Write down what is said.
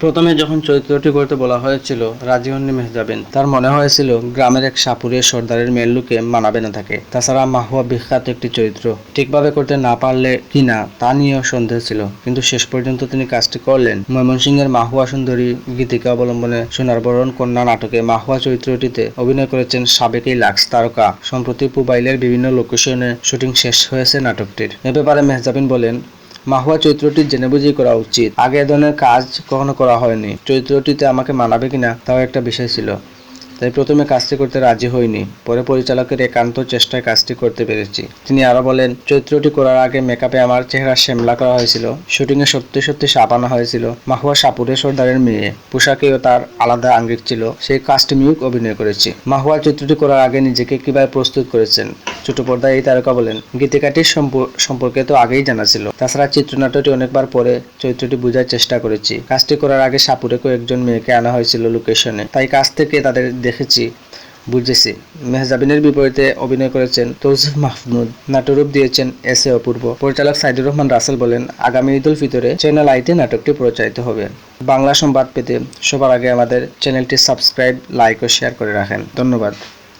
প্রথমে যখন চরিত্রটি করতে বলা হয়েছিল রাজি হননি মেহজাবিন তার মনে হয়েছিল, গ্রামের এক সাপুরে সর্দারের মেয়ের মানাবে না থাকে তাছাড়া মাহুয়া বিখ্যাত একটি চরিত্র। ঠিকভাবে করতে না পারলে কিনা তা নিয়েও সন্দেহ ছিল। কিন্তু শেষ পর্যন্ত তিনি কাজটি করলেন। ময়মনসিংহের মাহুয়া সুন্দরী গীতিকা অবলম্বনে সোনারবরণ কন্যা নাটকে মাহুয়া চরিত্রটিতে অভিনয় করেছেন সাবেক এই লাক্স তারকা। সম্প্রতি পুবাইলের বিভিন্ন লোকেশনে শুটিং শেষ হয়েছে নাটকটির। এ ব্যাপারে মেহজাবিন বলেন মাহুয়া চরিত্রটি জেনে বুঝেই করা উচিত। আগে ধরনের কাজ কখনো করা হয়নি। চরিত্রটিতে আমাকে মানাবে কিনা তাও একটা বিষয় ছিল। তাই প্রথমে কাজটি করতে রাজি হইনি। পরে পরিচালকের একান্ত চেষ্টায় কাজটি করতে পেরেছি। তিনি আরও বলেন, চরিত্রটি করার আগে মেকআপে আমার চেহারা শ্যামলা করা হয়েছিল। শুটিং এ সত্যি সত্যি সাপ আনা হয়েছিল। মাহুয়া সাপুরে সর্দারের মেয়ে। পোশাকেও তার আলাদা আঙ্গিক ছিল। সেই কাস্টিমিউ অভিনয় করেছি। মাহুয়া চরিত্রটি করার আগে নিজেকে কীভাবে প্রস্তুত করেছেন? ছোট পর্দায় এই তারকা বলেন। গীতিকাটির সম্প- সম্পর্কে তো আগেই জানা ছিল। তাছাড়া চিত্রনাট্যটি অনেকবার পরে চরিত্রটি বোঝার চেষ্টা করেছি। কাজটি করার আগে সাপুরে কয়েকজন মেয়েকে আনা হয়েছিল লোকেশনে। তাই কাজ থেকে তাদের দেখেছি, বুঝেছি। মেহজাবিনের বিপরীতে অভিনয় করেছেন তৌসিফ মাহমুদ। নাট্যরূপ দিয়েছেন এস এ অপূর্ব। পরিচালক সাইদুর রহমান রাসেল বলেন, আগামী ঈদ উল ফিতরে চ্যানেল আইতে নাটকটি প্রচারিত হবে। বাংলা সংবাদ পেতে সবার আগে আমাদের চ্যানেলটি সাবস্ক্রাইব, লাইক ও শেয়ার করে রাখেন। ধন্যবাদ।